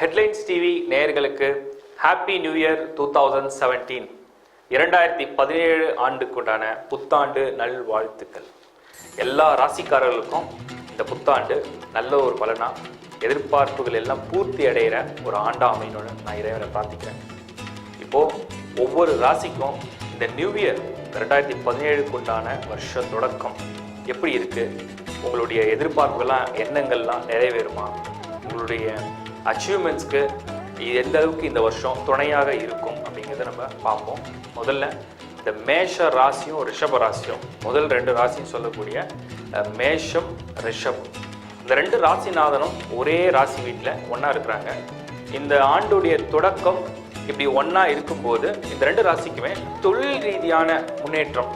Headlines TV நேயர்களுக்கு happy new year two thousand seventeen இரண்டாயிரத்தி பதினேழு ஆண்டுக்குண்டான புத்தாண்டு நல்வாழ்த்துக்கள். எல்லா ராசிக்காரர்களுக்கும் இந்த புத்தாண்டு நல்ல ஒரு பலனாக எதிர்பார்ப்புகள் எல்லாம் பூர்த்தி அடைகிற ஒரு ஆண்டா அமையணும்னு நான் இறைவனை பிரார்த்திக்கிறேன். இப்போது ஒவ்வொரு ராசிக்கும் இந்த நியூ இயர் ரெண்டாயிரத்தி பதினேழுக்குண்டான வருஷ தொடக்கம் எப்படி இருக்குது உங்களுடைய எதிர்பார்ப்புகள்லாம் எண்ணங்கள்லாம் நிறைவேறுமா? உங்களுடைய அச்சீவ்மெண்ட்ஸ்க்கு எந்த அளவுக்கு இந்த வருஷம் துணையாக இருக்கும் அப்படிங்கிறத நம்ம பார்ப்போம். முதல்ல இந்த மேஷ ராசியும் ரிஷப ராசியும் முதல் ரெண்டு ராசியும் சொல்லக்கூடிய மேஷம் ரிஷபம். இந்த ரெண்டு ராசிநாதனும் ஒரே ராசி வீட்டில் ஒன்றா இருக்கிறாங்க. இந்த ஆண்டுடைய தொடக்கம் இப்படி ஒன்றா இருக்கும்போது இந்த ரெண்டு ராசிக்குமே தொழில் ரீதியான முன்னேற்றம்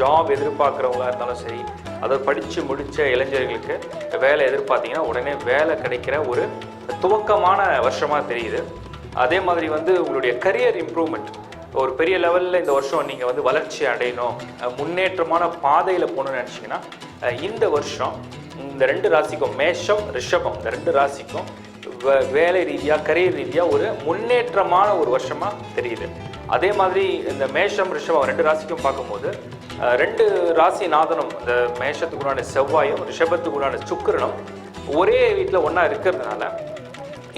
ஜாப் எதிர்பார்க்குறவங்களா இருந்தாலும் சரி அதை படித்து முடித்த இளைஞர்களுக்கு வேலை எதிர்பார்த்தீங்கன்னா உடனே வேலை கிடைக்கிற ஒரு துவக்கமான வருஷமாக தெரியுது. அதே மாதிரி வந்து உங்களுடைய கரியர் இம்ப்ரூவ்மெண்ட் ஒரு பெரிய லெவலில் இந்த வருஷம் நீங்கள் வந்து வளர்ச்சி அடையணும் முன்னேற்றமான பாதையில் போகணும்னு நினச்சிங்கன்னா இந்த வருஷம் இந்த ரெண்டு ராசிக்கும் மேஷம் ரிஷபம் இந்த ரெண்டு ராசிக்கும் வே- வேலை ரீதியாக கரியர் ரீதியாக ஒரு முன்னேற்றமான ஒரு வருஷமாக தெரியுது. அதே மாதிரி இந்த மேஷம் ரிஷபம் ரெண்டு ராசிக்கும் பார்க்கும்போது ரெண்டு ராசி நாதனும் இந்த மேஷத்துக்குள்ளான செவ்வாயும் ரிஷபத்துக்குள்ளான சுக்கரனும் ஒரே வீட்டில் ஒன்றா இருக்கிறதுனால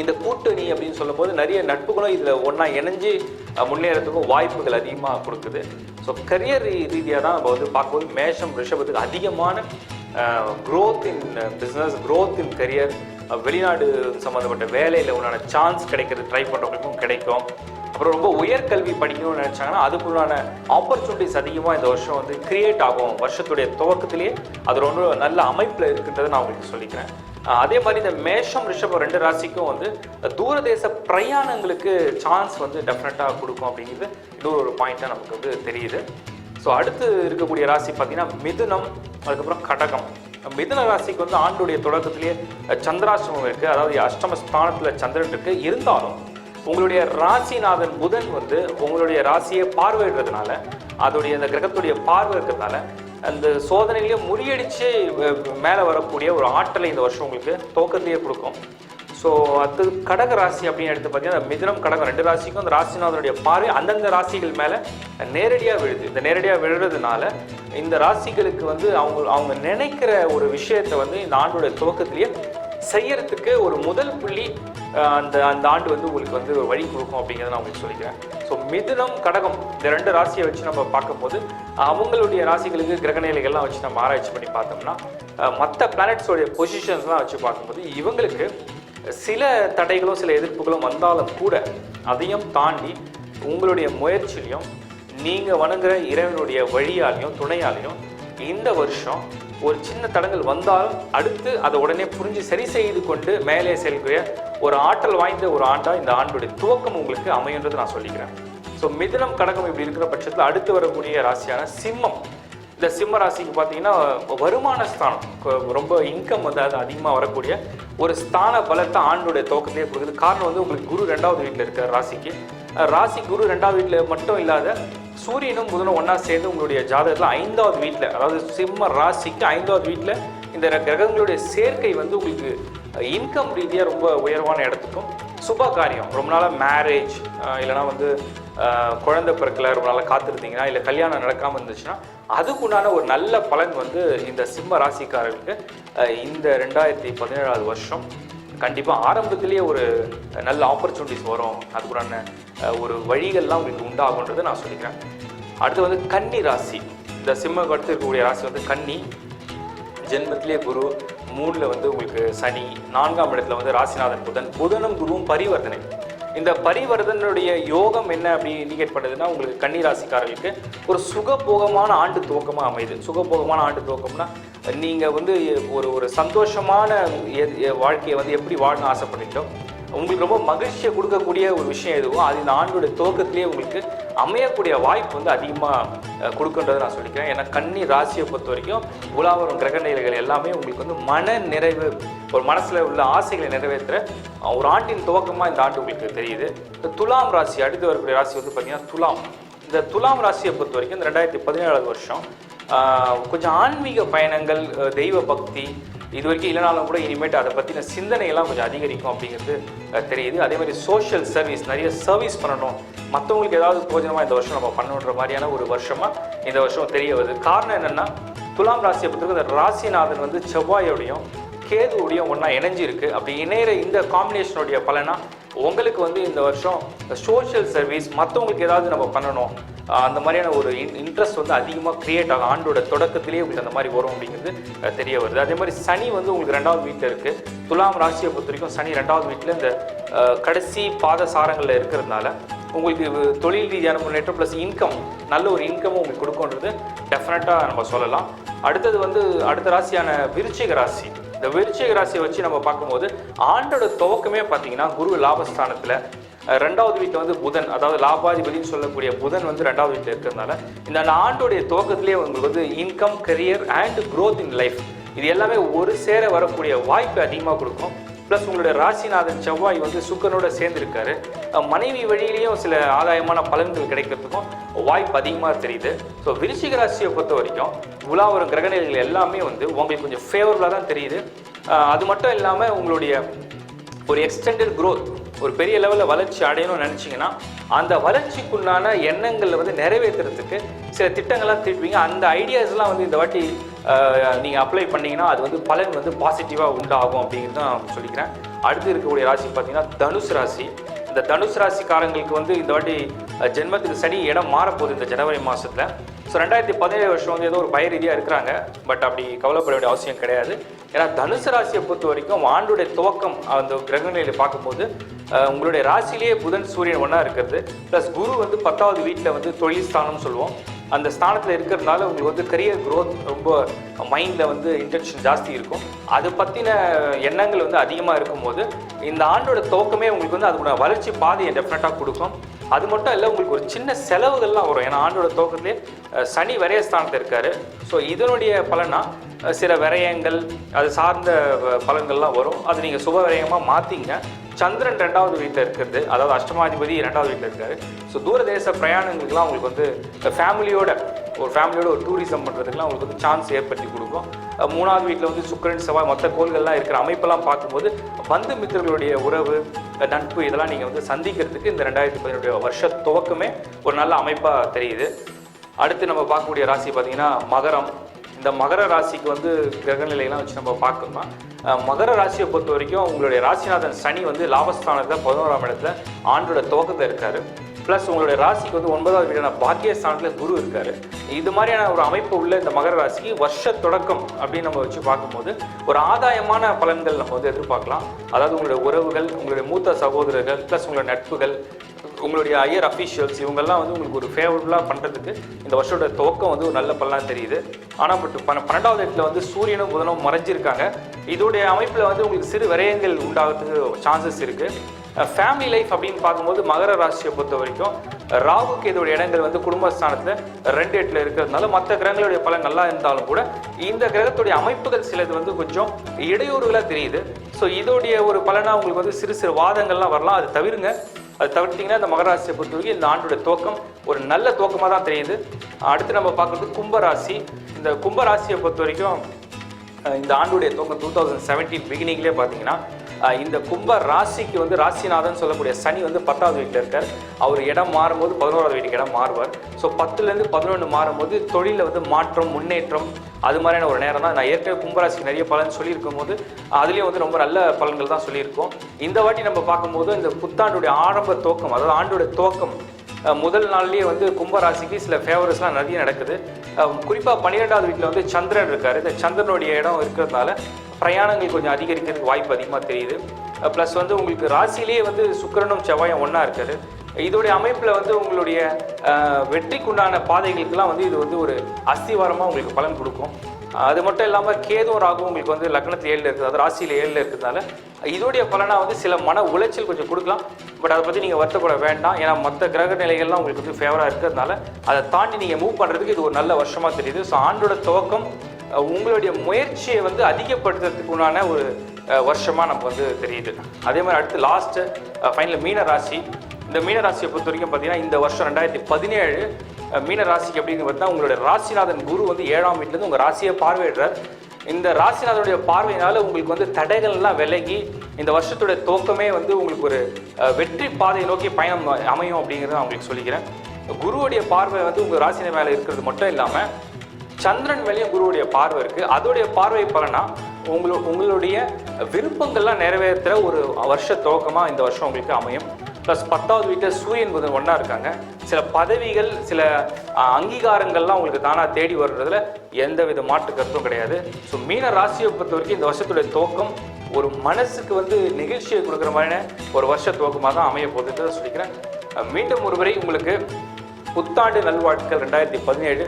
இந்த கூட்டணி அப்படின்னு சொல்லும்போது நிறைய நட்புகளும் இதில் ஒன்றா இணைஞ்சு முன்னேறதுக்கும் வாய்ப்புகள் அதிகமாக கொடுக்குது. ஸோ கரியர் ரீதியாக தான் நம்ம வந்து பார்க்கும்போது மேஷம் ரிஷபத்துக்கு அதிகமான growth in business growth in career வெளிநாடு சம்மந்தப்பட்ட வேலையில் உண்டான சான்ஸ் கிடைக்கிறது ட்ரை பண்ணுறவங்களுக்கும் கிடைக்கும். அப்புறம் ரொம்ப உயர்கல்வி படிக்கணும்னு நினச்சாங்கன்னா அதுக்குள்ளான ஆப்பர்ச்சுனிட்டிஸ் அதிகமாக இந்த வருஷம் வந்து கிரியேட் ஆகும். வருஷத்துடைய துவக்கத்திலேயே அது ரொம்ப நல்ல அமைப்பில் இருக்குன்றதை நான் உங்களுக்கு சொல்லிக்கிறேன். அதே மாதிரி இந்த மேஷம் ரிஷபம் ரெண்டு ராசிக்கும் வந்து தூரதேச பிரயாணங்களுக்கு சான்ஸ் வந்து டெஃபினட்டாக கொடுக்கும் அப்படிங்கிறது இன்னொரு ஒரு பாயிண்ட்டாக நமக்கு வந்து தெரியுது. ஸோ அடுத்து இருக்கக்கூடிய ராசி பார்த்தீங்கன்னா மிதுனம் அதுக்கப்புறம் கடகம். மிதுன ராசிக்கு வந்து ஆண்டுடைய தொடக்கத்திலேயே சந்திராசிரமம் இருக்குது அதாவது அஷ்டம ஸ்தானத்தில் சந்திரன் இருக்குது இருந்தாலும் உங்களுடைய ராசிநாதன் புதன் வந்து உங்களுடைய ராசியை பார்வையிடுறதுனால அதோடைய அந்த கிரகத்துடைய பார்வை இருக்கிறதுனால அந்த சோதனையிலேயே முறியடித்து மேலே வரக்கூடிய ஒரு ஆற்றலை இந்த வருஷம் உங்களுக்கு துவக்கத்திலேயே கொடுக்கும். ஸோ அது கடக ராசி அப்படின்னு எடுத்து பார்த்தீங்கன்னா மிதனம் கடகம் ரெண்டு ராசிக்கும் அந்த ராசிநாதனுடைய பார்வை அந்தந்த ராசிகள் மேலே நேரடியாக விழுது. இந்த நேரடியாக விழுறதுனால இந்த ராசிகளுக்கு வந்து அவங்க அவங்க நினைக்கிற ஒரு விஷயத்தை வந்து இந்த ஆண்டோட துவக்கத்திலேயே செய்யறதுக்கு ஒரு முதல் புள்ளி அந்த அந்த ஆண்டு வந்து உங்களுக்கு வந்து ஒரு வழி கொடுக்கும் அப்படிங்கிறத நான் உங்களுக்கு சொல்லிக்கிறேன். ஸோ மிதுனம் கடகம் இந்த ரெண்டு ராசியை வச்சு நம்ம பார்க்கும்போது அவங்களுடைய ராசிகளுக்கு கிரகநிலைகள்லாம் வச்சு நம்ம ஆராய்ச்சி பண்ணி பார்த்தோம்னா மற்ற பிளானட்ஸோடைய பொசிஷன்ஸ்லாம் வச்சு பார்க்கும்போது இவங்களுக்கு சில தடைகளும் சில எதிர்ப்புகளும் வந்தாலும் கூட அதையும் தாண்டி உங்களுடைய முயற்சியிலையும் நீங்கள் வணங்குற இறைவனுடைய வழியாலையும் துணையாலையும் இந்த வருஷம் ஒரு சின்ன தடங்கள் வந்தாலும் அடுத்து அதை உடனே புரிஞ்சு சரி செய்து கொண்டு மேலே செல்கிற ஒரு ஆற்றல் வாய்ந்த ஒரு ஆண்டா இந்த ஆண்டுடைய துவக்கம் உங்களுக்கு அமையுன்றது நான் சொல்லிக்கிறேன். ஸோ மிதனம் கடகம் இப்படி இருக்கிற பட்சத்தில் அடுத்து வரக்கூடிய ராசியான சிம்மம். இந்த சிம்ம ராசிக்கு பார்த்தீங்கன்னா வருமான ஸ்தானம். ரொம்ப இன்கம் வந்து அது அதிகமாக வரக்கூடிய ஒரு ஸ்தான பலத்தை ஆண்டுடைய துவக்கத்திலே கொடுக்குது. காரணம் வந்து உங்களுக்கு குரு ரெண்டாவது வீட்டில் இருக்கிற ராசிக்கு. ராசி குரு ரெண்டாவது வீட்டில் மட்டும் இல்லாத சூரியனும் புதனும் ஒன்றா சேர்ந்து உங்களுடைய ஜாதகத்தில் ஐந்தாவது வீட்டில் அதாவது சிம்ம ராசிக்கு ஐந்தாவது வீட்டில் இந்த கிரகங்களுடைய சேர்க்கை வந்து உங்களுக்கு இன்கம் ரீதியாக ரொம்ப உயர்வான இடத்துக்கும் சுப காரியம். ரொம்ப நாளாக மேரேஜ் இல்லைனா வந்து குழந்தை பிறக்கல ரொம்ப நாளாக காத்திருந்தீங்கன்னா இல்லை கல்யாணம் நடக்காமல் இருந்துச்சுன்னா அதுக்குண்டான ஒரு நல்ல பலன் வந்து இந்த சிம்ம ராசிக்காரர்களுக்கு இந்த ரெண்டாயிரத்தி பதினேழாவது வருஷம். கண்டிப்பாக ஆரம்பத்திலேயே ஒரு நல்ல ஆப்பர்ச்சுனிட்டிஸ் வரும். அதுக்குறான ஒரு வழிகள்லாம் உங்களுக்கு உண்டாகுன்றதை நான் சொல்லிக்கிறேன். அடுத்து வந்து கன்னி ராசி. இந்த சிம்மக்கு அடுத்து இருக்கக்கூடிய ராசி வந்து கன்னி. ஜென்மத்திலே குரு மூணில் வந்து உங்களுக்கு சனி நான்காம் இடத்துல வந்து ராசிநாதன் புதன் புதனும் குருவும் பரிவர்த்தனை. இந்த பரிவர்த்தனுடைய யோகம் என்ன அப்படி இண்டிகேட் பண்ணுதுன்னா உங்களுக்கு கன்னி ராசிக்காரர்களுக்கு ஒரு சுகபோகமான ஆண்டு துவக்கமாக அமையுது. சுகபோகமான ஆண்டு துவக்கம்னா நீங்கள் வந்து ஒரு ஒரு சந்தோஷமான எ- எ- வாழ்க்கையை வந்து எப்படி வாழணும்னு ஆசைப்படுறீங்களோ உங்களுக்கு ரொம்ப மகிழ்ச்சியை கொடுக்கக்கூடிய ஒரு விஷயம் எதுவோ அது இந்த ஆண்டோட துவக்கத்திலேயே உங்களுக்கு அமையக்கூடிய வாய்ப்பு வந்து அதிகமாக கொடுக்குன்றதை நான் சொல்லிக்கிறேன். ஏன்னா கன்னி ராசியை பொறுத்த வரைக்கும் உலாவரும் கிரக நிலைகள் எல்லாமே உங்களுக்கு வந்து மன நிறைவு ஒரு மனசில் உள்ள ஆசைகளை நிறைவேற்ற ஒரு ஆண்டின் துவக்கமாக இந்த ஆண்டு உங்களுக்கு தெரியுது. இந்த துலாம் ராசி அடுத்து வரக்கூடிய ராசி வந்து பார்த்திங்கன்னா துலாம். இந்த துலாம் ராசியை பொறுத்த வரைக்கும் இந்த ரெண்டாயிரத்தி பதினேழாவது வருஷம் கொஞ்சம் ஆன்மீக பயணங்கள் தெய்வ பக்தி இது வரைக்கும் இல்லைனாலும் கூட இனிமேட்டு அதை பற்றின சிந்தனையெல்லாம் கொஞ்சம் அதிகரிக்கும் அப்படிங்கிறது தெரியுது. அதே மாதிரி சோஷியல் சர்வீஸ் நிறைய சர்வீஸ் பண்ணணும். மற்றவங்களுக்கு ஏதாவது பிரோஜனமாக இந்த வருஷம் நம்ம பண்ணணுன்ற மாதிரியான ஒரு வருஷமாக இந்த வருஷம் தெரிய வருது. காரணம் என்னென்னா துலாம் ராசியை பொறுத்தவரைக்கும் இந்த ராசிநாதன் வந்து செவ்வாயோடையும் கேதுவோடையும் ஒன்றா இணைஞ்சிருக்கு. அப்படி இணையிற இந்த காம்பினேஷனுடைய பலனா உங்களுக்கு வந்து இந்த வருஷம் சோஷியல் சர்வீஸ் மற்றவங்களுக்கு ஏதாவது நம்ம பண்ணணும். அந்த மாதிரியான ஒரு இன்ட்ரெஸ்ட் வந்து அதிகமாக கிரியேட் ஆகும் ஆண்டோட தொடக்கத்திலேயே உங்களுக்கு அந்த மாதிரி வரும் அப்படிங்கிறது தெரிய வருது. அதே மாதிரி சனி வந்து உங்களுக்கு ரெண்டாவது வீட்டில் இருக்குது துலாம் ராசியை பொறுத்த வரைக்கும் சனி ரெண்டாவது வீட்டில் இந்த கடைசி பாத சாரங்களில் இருக்கிறதுனால உங்களுக்கு தொழில் ரீதியான முன்னேற்றம் ப்ளஸ் இன்கம் நல்ல ஒரு இன்கமும் உங்களுக்கு கொடுக்குன்றது டெஃபினட்டாக நம்ம சொல்லலாம். அடுத்தது வந்து அடுத்த ராசியான விருச்சிக ராசி. இந்த விருச்சிக ராசியை வச்சு நம்ம பார்க்கும்போது ஆண்டோட துவக்கமே பார்த்தீங்கன்னா குரு லாபஸ்தானத்தில் ரெண்டாவது வீட்டில் வந்து புதன் அதாவது லாபாதிபதினு சொல்லக்கூடிய புதன் வந்து ரெண்டாவது வீட்டில் இருக்கிறதுனால இந்த ஆண்டோடைய துவக்கத்திலேயே உங்களுக்கு வந்து income career and growth in life இது எல்லாமே ஒரு சேர வரக்கூடிய வாய்ப்பு அதிகமாக கொடுக்கும். ப்ளஸ் உங்களுடைய ராசிநாதன் செவ்வாய் வந்து சுக்கரனோட சேர்ந்துருக்காரு. மனைவி வழியிலையும் சில ஆதாயமான பலன்கள் கிடைக்கிறதுக்கும் வாய்ப்பு அதிகமாக தெரியுது. ஸோ விருச்சிக ராசியை பொறுத்த வரைக்கும் உலா வரும் கிரகநிலைகள் எல்லாமே வந்து உங்களுக்கு கொஞ்சம் ஃபேவரபுளாக தான் தெரியுது. அது மட்டும் இல்லாமல் உங்களுடைய ஒரு எக்ஸ்டெண்டட் க்ரோத் ஒரு பெரிய லெவலில் வளர்ச்சி அடையணும்னு நினச்சிங்கன்னா அந்த வளர்ச்சிக்குண்டான எண்ணங்களை வந்து நிறைவேற்றுறதுக்கு சில திட்டங்கள்லாம் தீட்டுவீங்க. அந்த ஐடியாஸ்லாம் வந்து இந்த வாட்டி நீங்கள் அப்ளை பண்ணிங்கன்னா அது வந்து பலன் வந்து பாசிட்டிவாக உண்டாகும் அப்படிங்கிறது தான் நான் சொல்லிக்கிறேன். அடுத்து இருக்கக்கூடிய ராசி பார்த்தீங்கன்னா தனுசு ராசி. இந்த தனுசு ராசிக்காரங்களுக்கு வந்து இந்த வாட்டி ஜென்மத்துக்கு சனி இடம் மாறப்போகுது இந்த ஜனவரி மாதத்தில் ஸோ ரெண்டாயிரத்தி பதினேழு வருஷம் வந்து ஏதோ ஒரு பய ரீதியாக இருக்கிறாங்க. பட் அப்படி கவலைப்பட வேண்டிய அவசியம் கிடையாது. ஏன்னா தனுசு ராசியை பொறுத்த வரைக்கும் ஆண்டுடைய துவக்கம் அந்த கிரகநிலையில் பார்க்கும்போது உங்களுடைய ராசியிலேயே புதன் சூரியன் ஒன்றா இருக்கிறது. ப்ளஸ் குரு வந்து பத்தாவது வீட்டில் வந்து தொழில் ஸ்தானம்னு சொல்லுவோம். அந்த ஸ்தானத்தில் இருக்கிறதுனால உங்களுக்கு வந்து கரியர் க்ரோத் ரொம்ப மைண்டில் வந்து இன்டென்ஷன் ஜாஸ்தி இருக்கும். அது பற்றின எண்ணங்கள் வந்து அதிகமாக இருக்கும்போது இந்த ஆண்டோட துவக்கமே உங்களுக்கு வந்து அதுக்குள்ள வளர்ச்சி பாதையை டெஃபினட்டாக கொடுக்கும். அது மட்டும் இல்லை உங்களுக்கு ஒரு சின்ன செலவுகள்லாம் வரும். ஏன்னா ஆண்டோட துவக்கத்திலே சனி வரைய ஸ்தானத்தில் இருக்காரு. ஸோ இதனுடைய பலனா சில விரயங்கள் அது சார்ந்த பலன்கள்லாம் வரும். அது நீங்கள் சுப விரயமாக மாற்றிங்க சந்திரன் ரெண்டாவது வீட்டில் இருக்கிறது. அதாவது அஷ்டமாதிபதி ரெண்டாவது வீட்டில் இருக்காரு. ஸோ தூரதேச பிரயாணங்களுக்குலாம் உங்களுக்கு வந்து ஃபேமிலியோட ஒரு ஃபேமிலியோட ஒரு டூரிசம் பண்ணுறதுக்குலாம் உங்களுக்கு வந்து சான்ஸ் ஏற்படுத்தி கொடுக்கும். மூணாவது வீட்டில் வந்து சுக்கிரன் செவ்வாய் மற்ற கோள்கள்லாம் இருக்கிற அமைப்பெல்லாம் பார்க்கும்போது பந்து மித்திரர்களுடைய உறவு நட்பு இதெல்லாம் நீங்கள் வந்து சந்திக்கிறதுக்கு இந்த ரெண்டாயிரத்தி பதினேழு வருஷ துவக்கமே ஒரு நல்ல அமைப்பாக தெரியுது. அடுத்து நம்ம பார்க்கக்கூடிய ராசி பார்த்தீங்கன்னா மகரம். இந்த மகர ராசிக்கு வந்து கிரகநிலையெல்லாம் வச்சு நம்ம பார்க்கணும்னா மகர ராசியை பொறுத்த வரைக்கும் உங்களுடைய ராசிநாதன் சனி வந்து லாபஸ்தானத்தில் பதினோராம் இடத்துல ஆண்டோட துவக்கத்தில் இருக்காரு. ப்ளஸ் உங்களுடைய ராசிக்கு வந்து ஒன்பதாவது வீடான பாக்கியஸ்தானத்தில் குரு இருக்காரு. இது மாதிரியான ஒரு அமைப்பு உள்ள இந்த மகர ராசிக்கு வருஷ தொடக்கம் அப்படின்னு நம்ம வச்சு பார்க்கும்போது ஒரு ஆதாயமான பலன்கள் நம்ம வந்து எதிர்பார்க்கலாம். அதாவது உங்களுடைய உறவுகள் உங்களுடைய மூத்த சகோதரர்கள் ப்ளஸ் உங்களுடைய நட்புகள் உங்களுடைய ஐயர் அஃபீஷியல்ஸ் இவங்கெல்லாம் வந்து உங்களுக்கு ஒரு ஃபேவரபுளாக பண்ணுறதுக்கு இந்த வருஷோட துவக்கம் வந்து ஒரு நல்ல பலனாக தெரியுது. ஆனால் பட் பன்னெண்டாவது இடத்துல வந்து சூரியனும் புதனும் மறைஞ்சிருக்காங்க. இதோடைய அமைப்பில் வந்து உங்களுக்கு சிறு விரயங்கள் உண்டாகிறதுக்கு சான்சஸ் இருக்குது ஃபேமிலி லைஃப் அப்படின்னு பார்க்கும்போது மகர ராசியை பொறுத்த வரைக்கும் ராகுக்கு இதோடைய இடங்கள் வந்து குடும்பஸ்தானத்தில் ரெண்டு எட்டில் இருக்கிறதுனால மற்ற கிரகங்களுடைய பலன் நல்லா இருந்தாலும் கூட இந்த கிரகத்துடைய அமைப்புகள் சிலது வந்து கொஞ்சம் இடையூறுகளாக தெரியுது. ஸோ இதோடைய ஒரு பலனாக உங்களுக்கு வந்து சிறு சிறு வாதங்கள்லாம் வரலாம். அது தவிருங்க. அது தவிர்த்தீங்கன்னா இந்த மகராசியை பொறுத்தவரைக்கும் இந்த ஆண்டுடைய துவக்கம் ஒரு நல்ல துவக்கமாக தான் தெரியுது. அடுத்து நம்ம பார்க்குறது கும்பராசி. இந்த கும்பராசியை பொறுத்த வரைக்கும் இந்த ஆண்டுடைய துவக்கம் டூ தௌசண்ட் செவன்டீன் பிகினிங்லேயே பார்த்தீங்கன்னா இந்த கும்ப ராசிக்கு வந்து ராசிநாதன் சொல்லக்கூடிய சனி வந்து பத்தாவது வீட்டில் இருக்கார். அவர் இடம் மாறும்போது பதினோராவது வீட்டுக்கு இடம் மாறுவார். ஸோ பத்துலேருந்து பதினொன்று மாறும்போது தொழிலில் வந்து மாற்றம் முன்னேற்றம் அது மாதிரியான ஒரு நேரம் தான். நான் ஏற்கனவே கும்பராசிக்கு நிறைய பலன் சொல்லியிருக்கும் போது அதுலேயும் வந்து ரொம்ப நல்ல பலன்கள் தான் சொல்லியிருக்கோம். இந்த வாட்டி நம்ம பார்க்கும்போது இந்த புத்தாண்டுடைய ஆரம்ப துவக்கம் அதாவது ஆண்டோட துவக்கம் முதல் நாள்லேயே வந்து கும்பராசிக்கு சில ஃபேவரஸ்லாம் நிறைய நடக்குது. குறிப்பாக பன்னிரெண்டாவது வீட்டில் வந்து சந்திரன் இருக்கார். இந்த சந்திரனுடைய இடம் இருக்கிறதுனால பிரயாணங்கள் கொஞ்சம் அதிகரிக்கிறதுக்கு வாய்ப்பு அதிகமாக தெரியுது. ப்ளஸ் வந்து உங்களுக்கு ராசியிலேயே வந்து சுக்கிரனும் செவ்வாயும் ஒன்றா இருக்காரு. இதோடைய அமைப்பில் வந்து உங்களுடைய வெற்றிக்குண்டான பாதைகளுக்கெல்லாம் வந்து இது வந்து ஒரு அஸ்திவாரமாக உங்களுக்கு பலன் கொடுக்கும். அது மட்டும் இல்லாமல் கேதும் ராகும் உங்களுக்கு வந்து லக்னத்தில் ஏழில் இருக்குது. அது ராசியில் ஏழில் இருக்கிறதுனால இதோடைய பலனாக வந்து சில மன உளைச்சல் கொஞ்சம் கொடுக்கலாம். பட் அதை பற்றி நீங்கள் வருத்தப்பட வேண்டாம். ஏன்னா மற்ற கிரக நிலைகள்லாம் உங்களுக்கு வந்து ஃபேவராக இருக்கிறதுனால அதை தாண்டி நீங்கள் மூவ் பண்ணுறதுக்கு இது ஒரு நல்ல வருஷமாக தெரியுது. ஸோ ஆண்டோட துவக்கம் உங்களுடைய முயற்சியை வந்து அதிகப்படுத்துறதுக்கு உண்டான ஒரு வருஷமாக நமக்கு வந்து தெரியுது. அதே மாதிரி அடுத்து லாஸ்ட்டு ஃபைனல் மீன ராசி. இந்த மீன ராசியை பொறுத்த வரைக்கும் பார்த்தீங்கன்னா இந்த வருஷம் ரெண்டாயிரத்தி பதினேழு மீன ராசிக்கு அப்படின்னு பார்த்தா உங்களுடைய ராசிநாதன் குரு வந்து ஏழாம் வீட்டிலேருந்து உங்கள் ராசியை பார்வையிடுறார். இந்த ராசிநாதனுடைய பார்வையினால உங்களுக்கு வந்து தடைகள்லாம் விலகி இந்த வருஷத்துடைய துவக்கமே வந்து உங்களுக்கு ஒரு வெற்றி பாதையை நோக்கி பயணம் அமையும் அப்படிங்கிறத நான் உங்களுக்கு சொல்லிக்கிறேன். குருவுடைய பார்வை வந்து உங்க ராசின மேல இருக்கிறது மட்டும் இல்லாம சந்திரன் மேலேயும் குருவுடைய பார்வை இருக்கு. அதோடைய பார்வை பலனா உங்களு உங்களுடைய விருப்பங்கள்லாம் நிறைவேற்றுற ஒரு வருஷ துவக்கமாக இந்த வருஷம் உங்களுக்கு அமையும். ப்ளஸ் பத்தாவது வீட்டில் சூரியன் புதன் ஒன்றா இருக்காங்க. சில பதவிகள் சில அங்கீகாரங்கள்லாம் உங்களுக்கு தானாக தேடி வர்றதுல எந்த வித மாற்று கருத்தும் கிடையாது. ஸோ மீன ராசியை பொறுத்த வரைக்கும் இந்த வருஷத்துடைய துவக்கம் ஒரு மனசுக்கு வந்து நிகழ்ச்சியை கொடுக்குற மாதிரியான ஒரு வருஷ துவக்கமாக தான் அமைய போகுதுன்றதை சொல்லிக்கிறேன். மீண்டும் ஒருவரை உங்களுக்கு புத்தாண்டு நல்வாழ்த்துக்கள் ரெண்டாயிரத்தி பதினேழு.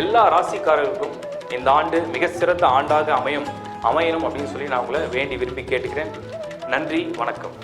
எல்லா ராசிக்காரர்களுக்கும் இந்த ஆண்டு மிக சிறந்த ஆண்டாக அமையும் அமையணும் அப்படின்னு சொல்லி நான் உங்களை வேண்டி விரும்பி கேட்டுக்கிறேன். நன்றி வணக்கம்.